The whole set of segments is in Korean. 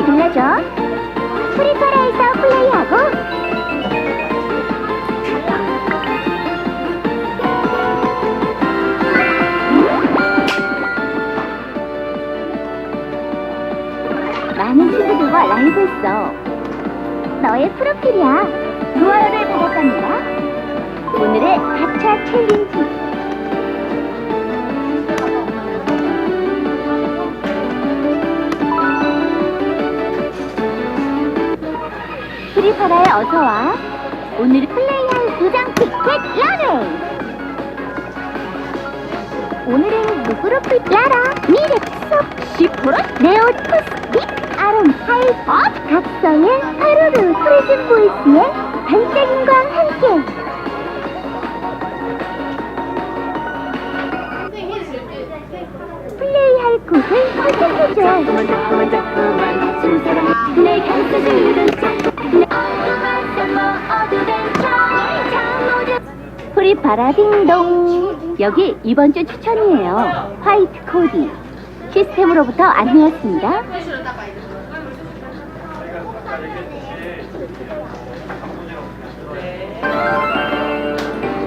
눌러줘. 프리파라에서 플레이하고 많은 친구들과 라이브 했어. 너의 프로필이야. 보고 갑니다. 오늘의 가차 챌린지. 어서 와. 오늘 플레이할 도장 티켓 러닝! 오늘은 누구로 풀 라라, 미렉소, 시포런, 네오 토스틱, 아름, 하이법, 각성의 하루루, 프레즌 보이스의 반짝임과 함께 플레이할 곡을 선택해줘. 내 향수를 프리파라 딩동. 여기 이번 주 추천이에요. 화이트 코디. 시스템으로부터 안내였습니다.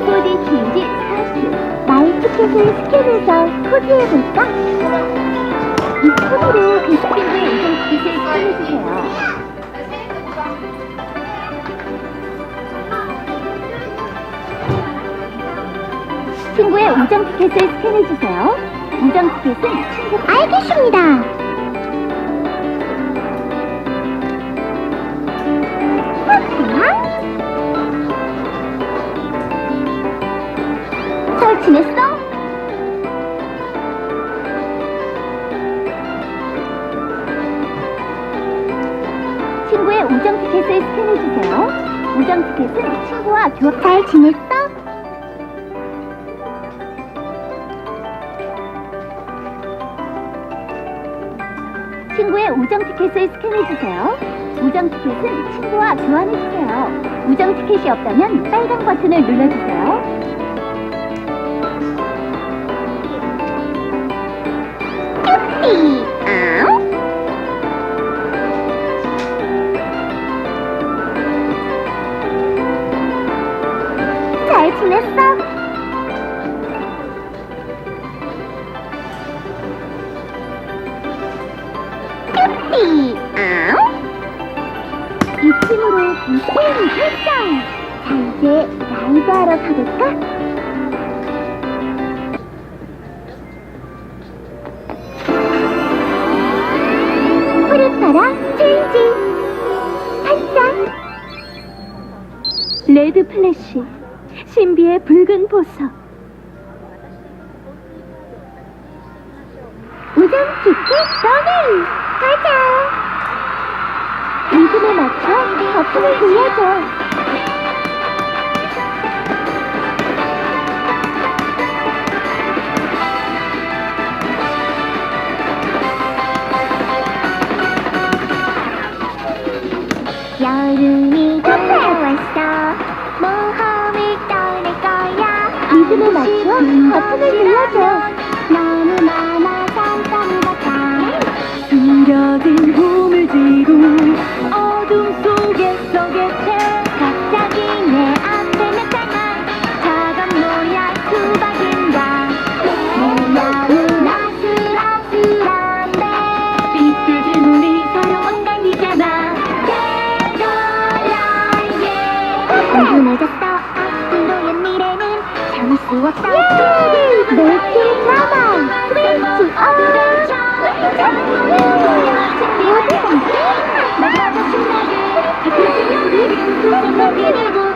코디 체인지 스타트. 나의 티켓을 스캔해서 코디해볼까? 이 코디로 그 스캔의 이동 티켓을 스캔해주세요 친구의 우정 티켓을 스캔해주세요. 우정 티켓은 친구. 알겠습니다. 잘 지냈어? 친구의 우정 티켓을 스캔해주세요. 우정 티켓은 친구와 교잘 지냈어? 친구의 우정 티켓을 스캔해주세요. 우정 티켓은 친구와 교환해주세요. 우정 티켓이 없다면 빨간 버튼을 눌러주세요. 쭈삐, 아우. 이 팀으로 무슨 설정. 자, 이제 라이브 하러 가볼까? 프리파라 체인지. 한장. 레드 플래시. 신비의 붉은 보석. 우정 티켓 러닝! 가자! 리듬에 맞춰 버튼을 돌려줘. 여름이 돌아왔어. 모험을 떠날 거야. 리듬에 맞춰 버튼을 눌러줘. 참을 수 없어 내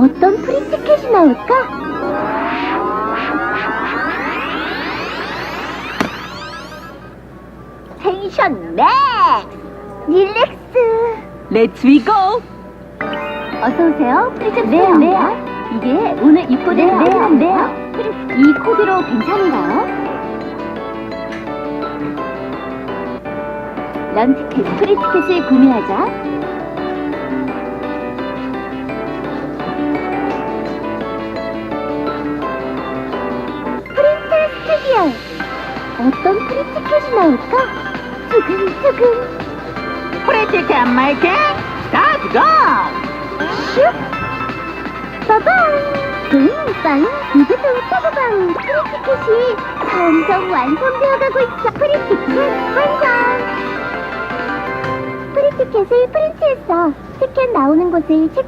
어떤 프리티켓이 나올까? 텐션 맥스! 릴렉스! Let's we go. 어서 오세요. 프리즘 네, 스테어입니다. 이게 오늘 입고된 네, 네, 코드인데요. 이 코드로 괜찮은가요? 런티켓, 프리티켓을 구매하자. 어떤 프리티켓이 나올까? 두근두근. 프리티켓 마이킹 스타트 고. 슉! 빠방! 빵! 두두두 빠바방! 프리티켓이 점점 완성되어가고 있어! 프리티켓 완성! 프리티켓을 프린트했어! 티켓 나오는 곳을 체